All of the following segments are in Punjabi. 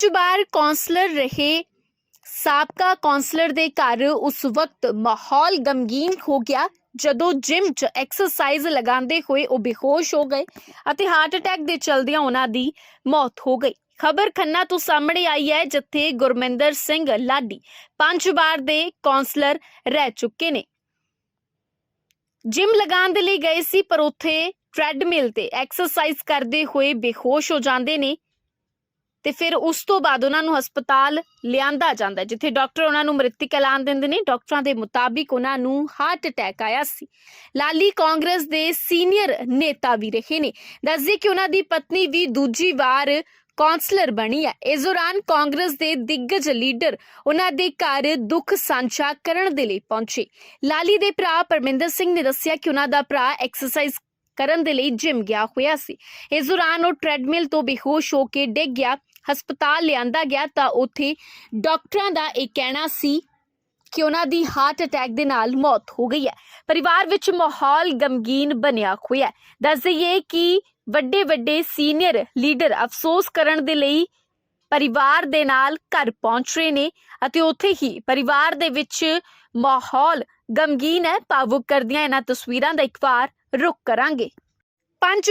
ਪੰਜ ਬਾਰ ਕੌਂਸਲਰ ਰਹੇ। ਸਾਬਕਾ ਕੌਂਸਲਰ ਦੇ ਘਰ ਉਸ ਵਕਤ ਮਾਹੌਲ ਗਮਗੀਨ ਹੋ ਗਿਆ। ਜਦੋਂ ਜਿਮ 'ਚ ਐਕਸਰਸਾਈਜ਼ ਲਗਾਉਂਦੇ ਹੋਏ ਉਹ ਬੇਹੋਸ਼ ਹੋ ਗਏ ਅਤੇ ਹਾਰਟ ਅਟੈਕ ਦੇ ਚਲਦਿਆਂ ਉਹਨਾਂ ਦੀ ਮੌਤ ਹੋ ਗਈ। ਖਬਰ ਖੰਨਾ ਤੋਂ ਸਾਹਮਣੇ ਆਈ ਹੈ, ਜਿੱਥੇ ਗੁਰਮਿੰਦਰ ਸਿੰਘ ਲਾਡੀ ਪੰਜ ਵਾਰ ਦੇ ਕੌਂਸਲਰ ਰਹਿ ਚੁੱਕੇ ਨੇ। ਜਿਮ ਲਗਾਉਣ ਦੇ ਲਈ ਗਏ ਸੀ, ਪਰ ਉੱਥੇ ਟ੍ਰੈਡਮਿਲ ਤੇ ਐਕਸਰਸਾਈਜ਼ ਕਰਦੇ ਹੋਏ ਬੇਹੋਸ਼ ਹੋ ਜਾਂਦੇ ਨੇ। ਤੇ ਫਿਰ ਉਸ ਤੋਂ ਬਾਅਦ ਉਹਨਾਂ ਨੂੰ ਹਸਪਤਾਲ ਲਿਆਂਦਾ ਜਾਂਦਾ ਜਿੱਥੇ ਡਾਕਟਰ ਉਹਨਾਂ ਨੂੰ ਮ੍ਰਿਤਕ ਐਲਾਨ ਦਿੰਦੇ ਨੇ, ਡਾਕਟਰਾਂ ਦੇ ਮੁਤਾਬਿਕ ਉਹਨਾਂ ਨੂੰ ਹਾਰਟ ਅਟੈਕ ਆਇਆ ਸੀ। ਲਾਲੀ ਕਾਂਗਰਸ ਦੇ ਸੀਨੀਅਰ ਨੇਤਾ ਵੀ ਰਹੇ ਨੇ। ਦੱਸਦੇ ਕਿ ਉਹਨਾਂ ਦੀ ਪਤਨੀ ਵੀ ਦੂਜੀ ਵਾਰ ਕੌਂਸਲਰ ਬਣੀ ਹੈ। ਇਸ ਦੌਰਾਨ ਕਾਂਗਰਸ ਦੇ ਦਿੱਗਜ ਲੀਡਰ ਉਹਨਾਂ ਦੇ ਘਰ ਦੁੱਖ ਸਾਂਝਾ ਕਰਨ ਦੇ ਲਈ ਪਹੁੰਚੇ। ਲਾਲੀ ਦੇ ਭਰਾ ਪਰਮਿੰਦਰ ਸਿੰਘ ਨੇ ਦੱਸਿਆ ਕਿ ਉਹਨਾਂ ਦਾ ਭਰਾ ਐਕਸਰਸਾਈਜ਼ ਕਰਨ ਦੇ ਲਈ ਜਿਮ ਗਿਆ ਹੋਇਆ ਸੀ। ਇਸ ਦੌਰਾਨ ਉਹ ਟ੍ਰੈਡਮਿਲ ਤੋਂ ਬੇਹੋਸ਼ ਹੋ ਕੇ ਡਿੱਗ ਗਿਆ। ਹਸਪਤਾਲ ਲਿਆਂਦਾ ਗਿਆ ਤਾਂ ਉੱਥੇ ਡਾਕਟਰਾਂ ਦਾ ਇਹ ਕਹਿਣਾ ਸੀ ਕਿ ਉਹਨਾਂ ਦੀ ਹਾਰਟ ਅਟੈਕ ਦੇ ਨਾਲ ਮੌਤ ਹੋ ਗਈ ਹੈ। ਪਰਿਵਾਰ ਵਿੱਚ ਮਾਹੌਲ ਗਮਗੀਨ ਬਣਿਆ ਹੋਇਆ ਹੈ। ਦੱਸ ਦਈਏ ਕਿ ਵੱਡੇ ਵੱਡੇ ਸੀਨੀਅਰ ਲੀਡਰ ਅਫਸੋਸ ਕਰਨ ਦੇ ਲਈ ਪਰਿਵਾਰ ਦੇ ਨਾਲ ਘਰ ਪਹੁੰਚ ਰਹੇ ਨੇ ਅਤੇ ਉੱਥੇ ਹੀ ਪਰਿਵਾਰ ਦੇ ਵਿੱਚ ਮਾਹੌਲ ਗਮਗੀਨ ਹੈ। ਭਾਵੁਕ ਕਰਦੀਆਂ ਇਹਨਾਂ ਤਸਵੀਰਾਂ ਦਾ ਇੱਕ ਵਾਰ ਰੁਕ ਕਰਾਂਗੇ। ਪੰਜ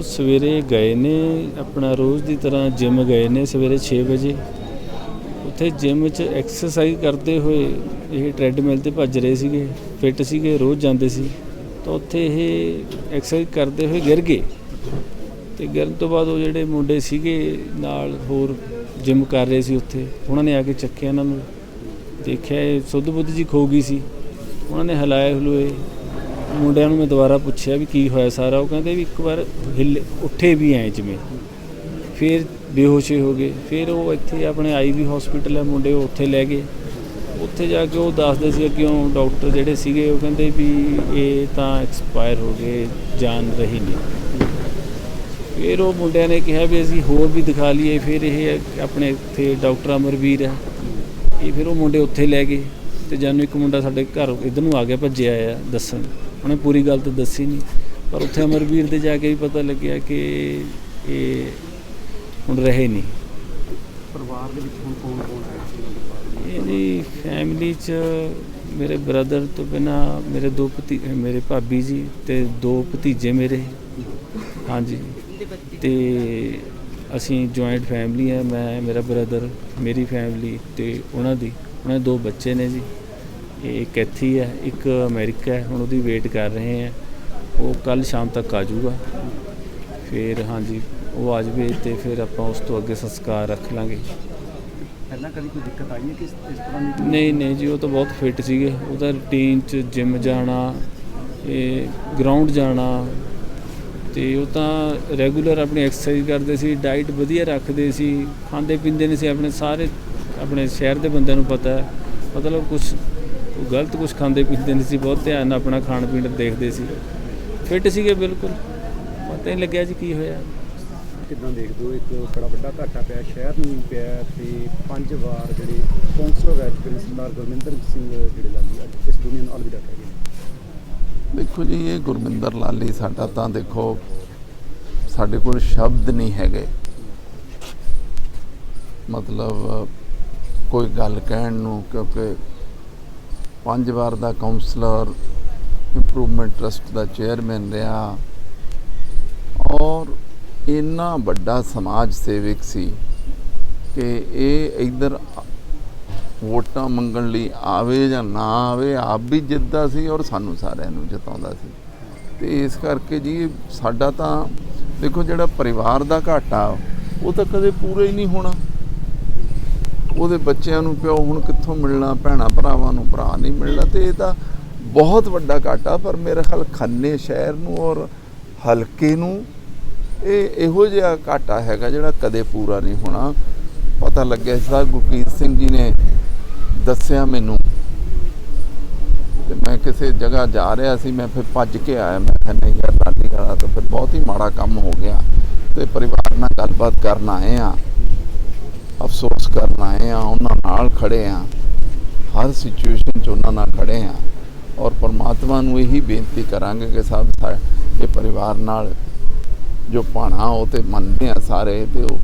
ਉਹ ਸਵੇਰੇ ਗਏ ਨੇ, ਆਪਣਾ ਰੋਜ਼ ਦੀ ਤਰ੍ਹਾਂ ਜਿਮ ਗਏ ਨੇ ਸਵੇਰੇ 6 ਵਜੇ। ਉੱਥੇ ਜਿਮ 'ਚ ਐਕਸਰਸਾਈਜ਼ ਕਰਦੇ ਹੋਏ ਇਹ ਟ੍ਰੈਡਮਿਲ ਤੇ ਭੱਜ ਰਹੇ ਸੀਗੇ ਫਿੱਟ ਸੀਗੇ, ਰੋਜ਼ ਜਾਂਦੇ ਸੀ। ਤਾਂ ਉੱਥੇ ਇਹ ਐਕਸਰਸਾਈਜ਼ ਕਰਦੇ ਹੋਏ ਗਿਰ ਗਏ। ਤੇ ਗਿਰਨ ਤੋਂ ਬਾਅਦ ਉਹ ਜਿਹੜੇ ਮੁੰਡੇ ਸੀਗੇ ਨਾਲ ਹੋਰ ਜਿਮ ਕਰ ਰਹੇ ਸੀ ਉੱਥੇ, ਉਹਨਾਂ ਨੇ ਆ ਕੇ ਚੱਕਿਆ ਇਹਨਾਂ ਨੂੰ। ਦੇਖਿਆ ਇਹ ਸੁੱਧ ਬੁੱਧ ਜੀ ਖੋ ਗਈ ਸੀ। ਉਹਨਾਂ ਨੇ ਹਲਾਏ ਹਲੂਏ ਮੁੰਡਿਆਂ ਨੂੰ ਮੈਂ ਦੁਬਾਰਾ ਪੁੱਛਿਆ ਵੀ ਕੀ ਹੋਇਆ ਸਾਰਾ, ਉਹ ਕਹਿੰਦੇ ਵੀ ਇੱਕ ਵਾਰ ਹਿੱਲੇ ਉੱਠੇ ਵੀ ਐ ਜਿਵੇਂ। ਫਿਰ ਬੇਹੋਸ਼ੇ ਹੋ ਗਏ। ਫਿਰ ਉਹ ਇੱਥੇ ਆਪਣੇ ਆਈਵੀ ਹਸਪੀਟਲ ਹੈ, ਮੁੰਡੇ ਉਹ ਉੱਥੇ ਲੈ ਗਏ। ਉੱਥੇ ਜਾ ਕੇ ਉਹ ਦੱਸਦੇ ਸੀ ਕਿਉਂ ਡਾਕਟਰ ਜਿਹੜੇ ਸੀਗੇ, ਉਹ ਕਹਿੰਦੇ ਵੀ ਇਹ ਤਾਂ ਐਕਸਪਾਇਰ ਹੋ ਗਏ, ਜਾਨ ਰਹੀ ਨਹੀਂ। ਫਿਰ ਉਹ ਮੁੰਡਿਆਂ ਨੇ ਕਿਹਾ ਵੀ ਅਸੀਂ ਹੋਰ ਵੀ ਦਿਖਾ ਲਈਏ, ਫਿਰ ਇਹ ਆਪਣੇ ਇੱਥੇ ਡਾਕਟਰ ਅਮਰਵੀਰ ਹੈ। ਇਹ ਫਿਰ ਉਹ ਮੁੰਡੇ ਉੱਥੇ ਲੈ ਗਏ ਤੇ ਜਾਨੂੰ ਇੱਕ ਮੁੰਡਾ ਸਾਡੇ ਘਰ ਇਧਰ ਨੂੰ ਆ ਗਿਆ, ਭੱਜਿਆ ਆ ਦੱਸਣ। ਉਹਨੇ ਪੂਰੀ ਗੱਲ ਤਾਂ ਦੱਸੀ ਨਹੀਂ। ਪਰ ਉੱਥੇ ਅਮਰਵੀਰ ਦੇ ਜਾ ਕੇ ਵੀ ਪਤਾ ਲੱਗਿਆ ਕਿ ਇਹ ਹੁਣ ਰਹੇ ਨਹੀਂ। ਪਰਿਵਾਰ ਦੇ ਵਿੱਚ ਹੁਣ ਕੌਣ ਕੌਣ ਹੈ? ਇਹਦੀ ਫੈਮਿਲੀ ਚ ਮੇਰੇ ਬ੍ਰਦਰ ਤੋਂ ਬਿਨਾ ਮੇਰੇ ਦੋ ਭਤੀ ਮੇਰੇ ਭਾਬੀ ਜੀ ਤੇ ਦੋ ਭਤੀਜੇ ਮੇਰੇ। ਹਾਂਜੀ। ਤੇ ਅਸੀਂ ਜੁਆਇੰਟ ਫੈਮਿਲੀ ਹੈ ਮੈਂ ਮੇਰਾ ਬ੍ਰਦਰ ਮੇਰੀ ਫੈਮਿਲੀ ਤੇ ਉਹਨਾਂ ਦੀ। ਉਹਨਾਂ ਦੇ ਦੋ ਬੱਚੇ ਨੇ ਜੀ। ਇਹ ਇੱਕ ਇੱਥੇ ਹੀ ਇੱਕ ਅਮਰੀਕਾ ਹੈ ਹੁਣ ਉਹਦੀ ਵੇਟ ਕਰ ਰਹੇ ਹਾਂ। ਉਹ ਕੱਲ ਸ਼ਾਮ ਤੱਕ ਆ ਜਾਊਗਾ। ਫਿਰ ਹਾਂਜੀ ਉਹ ਆ ਜਾਵੇ ਤੇ ਫਿਰ ਆਪਾਂ ਉਸ ਤੋਂ ਅੱਗੇ ਸੰਸਕਾਰ ਰੱਖ ਲਾਂਗੇ। ਪਹਿਲਾਂ ਕਦੀ ਕੋਈ ਦਿੱਕਤ ਆਈ ਹੈ ਕਿ ਇਸ ਤਰ੍ਹਾਂ ਦੀ ਨਹੀਂ ਨਹੀਂ ਜੀ ਉਹ ਤਾਂ ਬਹੁਤ ਫਿੱਟ ਸੀਗੇ। ਉਹਦਾ ਰੂਟੀਨ ਚ ਜਿਮ ਜਾਣਾ ਇਹ ਗਰਾਊਂਡ ਜਾਣਾ ਤੇ ਉਹ ਤਾਂ ਰੈਗੂਲਰ ਆਪਣੀ ਐਕਸਰਸਾਈਜ਼ ਕਰਦੇ ਸੀ ਡਾਈਟ ਵਧੀਆ ਰੱਖਦੇ ਸੀ ਖਾਂਦੇ ਪੀਂਦੇ ਨਹੀਂ ਸੀ। ਆਪਣੇ ਸਾਰੇ ਆਪਣੇ ਸ਼ਹਿਰ ਦੇ ਬੰਦਿਆਂ ਨੂੰ ਪਤਾ ਹੈ। ਮਤਲਬ ਕੁਝ ਗਲਤ ਕੁਝ ਖਾਂਦੇ ਪੀਂਦੇ ਨਹੀਂ ਸੀ ਬਹੁਤ ਧਿਆਨ ਨਾਲ ਆਪਣਾ ਖਾਣ ਪੀਣ ਦੇਖਦੇ ਸੀ। ਫਿੱਟ ਸੀਗੇ ਬਿਲਕੁਲ। ਪਤਾ ਹੀ ਨਹੀਂ ਲੱਗਿਆ ਜੀ ਕੀ ਹੋਇਆ। ਕਿਦਾਂ ਦੇਖਦੇ ਹੋ? ਇੱਕ ਬੜਾ ਵੱਡਾ ਘਾਟਾ ਪਿਆ ਸ਼ਹਿਰ ਨੂੰ ਪਿਆ ਤੇ ਪੰਜ ਵਾਰ ਜਿਹੜੇ ਕੌਂਸਲਰ ਨੇ ਸਰਦਾਰ ਗੁਰਮਿੰਦਰ ਸਿੰਘ ਜਿਹੜੇ ਲਾਲੀ ਅੱਜ ਇਸ ਦੁਨੀਆ ਨੂੰ ਅਲਵਿਦਾ ਕਹਿ ਗਏ ਦੇਖੋ ਜੀ ਇਹ ਗੁਰਮਿੰਦਰ ਲਾਲੀ ਸਾਡਾ ਤਾਂ ਦੇਖੋ ਸਾਡੇ ਕੋਲ ਸ਼ਬਦ ਨਹੀਂ ਹੈਗੇ। ਮਤਲਬ ਕੋਈ ਗੱਲ ਕਹਿਣ ਨੂੰ ਕਿਉਂਕਿ ਪੰਜ ਵਾਰ ਦਾ ਕਾਉਂਸਲਰ ਇੰਪਰੂਵਮੈਂਟ ਟਰਸਟ ਦਾ ਚੇਅਰਮੈਨ ਰਿਹਾ। ਔਰ ਇੰਨਾ ਵੱਡਾ ਸਮਾਜ ਸੇਵਕ ਸੀ ਕਿ ਇਹ ਇਧਰ ਵੋਟਾਂ ਮੰਗਣ ਲਈ ਆਵੇ ਜਾਂ ਨਾ ਆਵੇ, ਆਪ ਵੀ ਜਿੱਤਦਾ ਸੀ ਔਰ ਸਾਨੂੰ ਸਾਰਿਆਂ ਨੂੰ ਜਿਤਾਉਂਦਾ ਸੀ। ਤੇ ਇਸ ਕਰਕੇ ਜੀ ਸਾਡਾ ਤਾਂ ਦੇਖੋ ਜਿਹੜਾ ਪਰਿਵਾਰ ਦਾ ਘਾਟਾ, ਉਹ ਤਾਂ ਕਦੇ ਪੂਰਾ ਹੀ ਨਹੀਂ ਹੋਣਾ। ਉਹਦੇ ਬੱਚਿਆਂ ਨੂੰ ਪਿਓ ਹੁਣ ਕਿੱਥੋਂ ਮਿਲਣਾ, ਭੈਣਾ ਭਰਾਵਾਂ ਨੂੰ ਭਰਾ ਨਹੀਂ ਮਿਲਣਾ ਤੇ ਇਹ ਤਾਂ ਬਹੁਤ ਵੱਡਾ ਘਾਟਾ ਪਰ ਮੇਰੇ ਖਿਆਲ ਖੰਨੇ ਸ਼ਹਿਰ ਨੂੰ ਔਰ ਹਲਕੇ ਨੂੰ ਇਹ ਇਹੋ ਜਿਹਾ ਘਾਟਾ ਹੈਗਾ ਜਿਹੜਾ ਕਦੇ ਪੂਰਾ ਨਹੀਂ ਹੋਣਾ। ਪਤਾ ਲੱਗਿਆ ਸਰ ਗੁਰਕੀਤ ਸਿੰਘ ਜੀ ਨੇ ਦੱਸਿਆ ਮੈਨੂੰ ਤੇ ਮੈਂ ਕਿਸੇ ਜਗ੍ਹਾ ਜਾ ਰਿਹਾ ਸੀ, ਮੈਂ ਫਿਰ ਭੱਜ ਕੇ ਆਇਆ, ਮੈਂ ਕਿਹਾ ਨਹੀਂ ਯਾਰ ਲਾਡੀ ਵਾਲਾ ਤਾਂ ਫਿਰ ਬਹੁਤ ਹੀ ਮਾੜਾ ਕੰਮ ਹੋ ਗਿਆ ਤੇ ਪਰਿਵਾਰ ਨਾਲ ਗੱਲਬਾਤ ਕਰਨ ਆਏ ਆ ਅਫਸੋਸ ਕਰਨ ਆਏ ਆ ਉਹਨਾਂ ਨਾਲ ਖੜੇ ਆ ਹਰ ਸਿਚੁਏਸ਼ਨ 'ਚ ਉਹਨਾਂ ਨਾਲ ਖੜੇ ਆ ਔਰ ਪਰਮਾਤਮਾ ਨੂੰ ਇਹੀ ਬੇਨਤੀ ਕਰਾਂਗੇ ਕਿ ਸਭ ਇਹ ਪਰਿਵਾਰ ਨਾਲ ਜੋ ਪਾਣਾ ਉਹ ਤੇ ਮੰਨਦੇ ਆ ਸਾਰੇ ਤੇ ਉਹ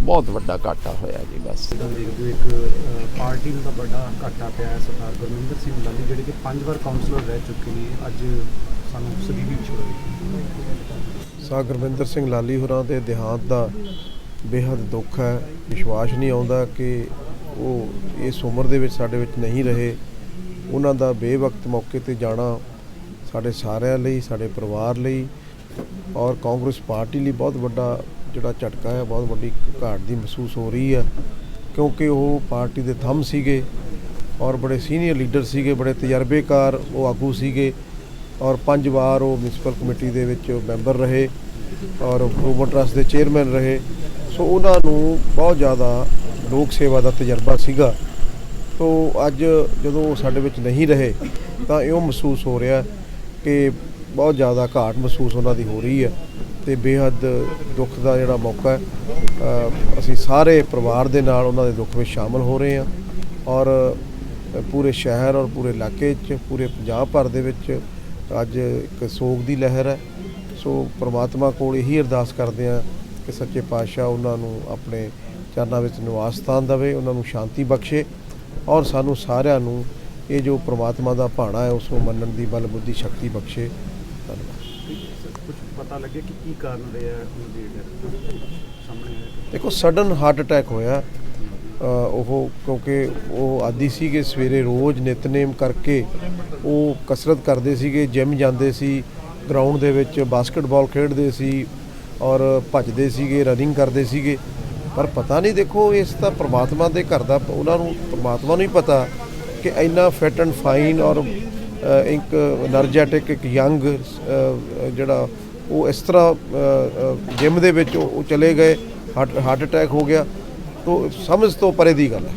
ਬਹੁਤ ਵੱਡਾ ਘਾਟਾ ਹੋਇਆ ਜੀ ਬਸ। ਦੇਖਦੇ ਇੱਕ ਪਾਰਟੀ ਨੂੰ ਤਾਂ ਵੱਡਾ ਘਾਟਾ ਪਿਆ ਹੈ ਸਰਦਾਰ ਗੁਰਮਿੰਦਰ ਸਿੰਘ ਲਾਲੀ ਜਿਹੜੇ ਕਿ ਪੰਜ ਵਾਰ ਕਾਉਂਸਲਰ ਰਹਿ ਚੁੱਕੇ ਨੇ ਅੱਜ ਸਾਨੂੰ ਸਦੀਵੀ ਛੋੜ ਗਏ ਸਾ ਗੁਰਵਿੰਦਰ ਸਿੰਘ ਲਾਲੀ ਹੋਰਾਂ ਦੇ ਦੇਹਾਂਤ ਦਾ ਬੇਹੱਦ ਦੁੱਖ ਹੈ, ਵਿਸ਼ਵਾਸ ਨਹੀਂ ਆਉਂਦਾ ਕਿ ਉਹ ਇਸ ਉਮਰ ਦੇ ਵਿੱਚ ਸਾਡੇ ਵਿੱਚ ਨਹੀਂ ਰਹੇ। ਉਹਨਾਂ ਦਾ ਬੇਵਕਤ ਮੌਕੇ ਤੇ ਜਾਣਾ ਸਾਡੇ ਸਾਰਿਆਂ ਲਈ, ਸਾਡੇ ਪਰਿਵਾਰ ਲਈ ਔਰ ਕਾਂਗਰਸ ਪਾਰਟੀ ਲਈ ਬਹੁਤ ਵੱਡਾ ਜਿਹੜਾ ਝਟਕਾ ਹੈ, ਬਹੁਤ ਵੱਡੀ ਘਾਟ ਦੀ ਮਹਿਸੂਸ ਹੋ ਰਹੀ ਹੈ ਕਿਉਂਕਿ ਉਹ ਪਾਰਟੀ ਦੇ ਥੰਮ ਸੀਗੇ ਔਰ ਬੜੇ ਸੀਨੀਅਰ ਲੀਡਰ ਸੀਗੇ, ਬੜੇ ਤਜਰਬੇਕਾਰ, ਉਹ ਆਗੂ ਸੀਗੇ ਔਰ ਪੰਜ ਵਾਰ ਉਹ ਮਿਊਨਿਸਪਲ ਕਮੇਟੀ ਦੇ ਵਿੱਚ ਮੈਂਬਰ ਰਹੇ ਔਰ ਗਲੋਬਲ ਟਰਸਟ ਦੇ ਚੇਅਰਮੈਨ ਰਹੇ। ਸੋ ਉਹਨਾਂ ਨੂੰ ਬਹੁਤ ਜ਼ਿਆਦਾ ਲੋਕ ਸੇਵਾ ਦਾ ਤਜਰਬਾ ਸੀਗਾ। ਤੋ ਅੱਜ ਜਦੋਂ ਉਹ ਸਾਡੇ ਵਿੱਚ ਨਹੀਂ ਰਹੇ, ਤਾਂ ਇਹ ਮਹਿਸੂਸ ਹੋ ਰਿਹਾ ਕਿ ਬਹੁਤ ਜ਼ਿਆਦਾ ਘਾਟ ਮਹਿਸੂਸ ਉਹਨਾਂ ਦੀ ਹੋ ਰਹੀ ਹੈ ਤੇ ਬੇਹੱਦ ਦੁੱਖ ਦਾ ਜਿਹੜਾ ਮੌਕਾ ਹੈ ਅਸੀਂ ਸਾਰੇ ਪਰਿਵਾਰ ਦੇ ਨਾਲ ਉਹਨਾਂ ਦੇ ਦੁੱਖ ਵਿੱਚ ਸ਼ਾਮਲ ਹੋ ਰਹੇ ਹਾਂ ਔਰ ਪੂਰੇ ਸ਼ਹਿਰ ਔਰ ਪੂਰੇ ਇਲਾਕੇ 'ਚ, ਪੂਰੇ ਪੰਜਾਬ ਭਰ ਦੇ ਵਿੱਚ ਅੱਜ ਇੱਕ ਸੋਗ ਦੀ ਲਹਿਰ ਹੈ। ਸੋ ਪ੍ਰਮਾਤਮਾ ਕੋਲ ਇਹੀ ਅਰਦਾਸ ਕਰਦੇ ਹਾਂ ਕਿ ਸੱਚੇ ਪਾਤਸ਼ਾਹ ਉਹਨਾਂ ਨੂੰ ਆਪਣੇ ਚਰਨਾਂ ਵਿੱਚ ਨਿਵਾਸ ਸਥਾਨ ਦੇਵੇ ਉਹਨਾਂ ਨੂੰ ਸ਼ਾਂਤੀ ਬਖਸ਼ੇ ਔਰ ਸਾਨੂੰ ਸਾਰਿਆਂ ਨੂੰ ਇਹ ਜੋ ਪ੍ਰਮਾਤਮਾ ਦਾ ਭਾਣਾ ਹੈ ਉਸ ਨੂੰ ਮੰਨਣ ਦੀ ਬਲ ਬੁੱਧੀ ਸ਼ਕਤੀ ਬਖਸ਼ੇ। ਧੰਨਵਾਦ। ਕੁਝ ਪਤਾ ਲੱਗਿਆ ਕਿ ਕੀ ਕਾਰਨ ਰਿਹਾ ਉਹਨਾਂ ਦੀ death ਸਾਹਮਣੇ ਆਇਆ ਦੇਖੋ ਸਡਨ ਹਾਰਟ ਅਟੈਕ ਹੋਇਆ। ਉਹ ਕਿਉਂਕਿ ਉਹ ਆਦੀ ਸੀਗੇ ਸਵੇਰੇ ਰੋਜ਼ ਨਿਤਨੇਮ ਕਰਕੇ ਉਹ ਕਸਰਤ ਕਰਦੇ ਸੀਗੇ ਜਿਮ ਜਾਂਦੇ ਸੀ ਗਰਾਊਂਡ ਦੇ ਵਿੱਚ ਬਾਸਕਟਬਾਲ ਖੇਡਦੇ ਸੀ ਔਰ ਭੱਜਦੇ ਸੀਗੇ ਰਨਿੰਗ ਕਰਦੇ ਸੀਗੇ। ਪਰ ਪਤਾ ਨਹੀਂ ਦੇਖੋ, ਇਸ ਤਾਂ ਪ੍ਰਮਾਤਮਾ ਦੇ ਘਰ ਦਾ, ਉਹਨਾਂ ਨੂੰ, ਪ੍ਰਮਾਤਮਾ ਨੂੰ ਹੀ ਪਤਾ ਕਿ ਇੰਨਾ ਫਿਟ ਐਂਡ ਫਾਈਨ ਔਰ ਇੱਕ એનર્ਜੈਟਿਕ ਇੱਕ ਯੰਗ ਜਿਹੜਾ ਉਹ ਇਸ ਤਰ੍ਹਾਂ ਜਿਮ ਦੇ ਵਿੱਚ ਉਹ ਚਲੇ ਗਏ ਹਾਰਟ ਅਟੈਕ ਹੋ ਗਿਆ। ਤੋਂ, ਸਮਝ ਤੋਂ ਪਰੇ ਦੀ ਗੱਲ ਹੈ।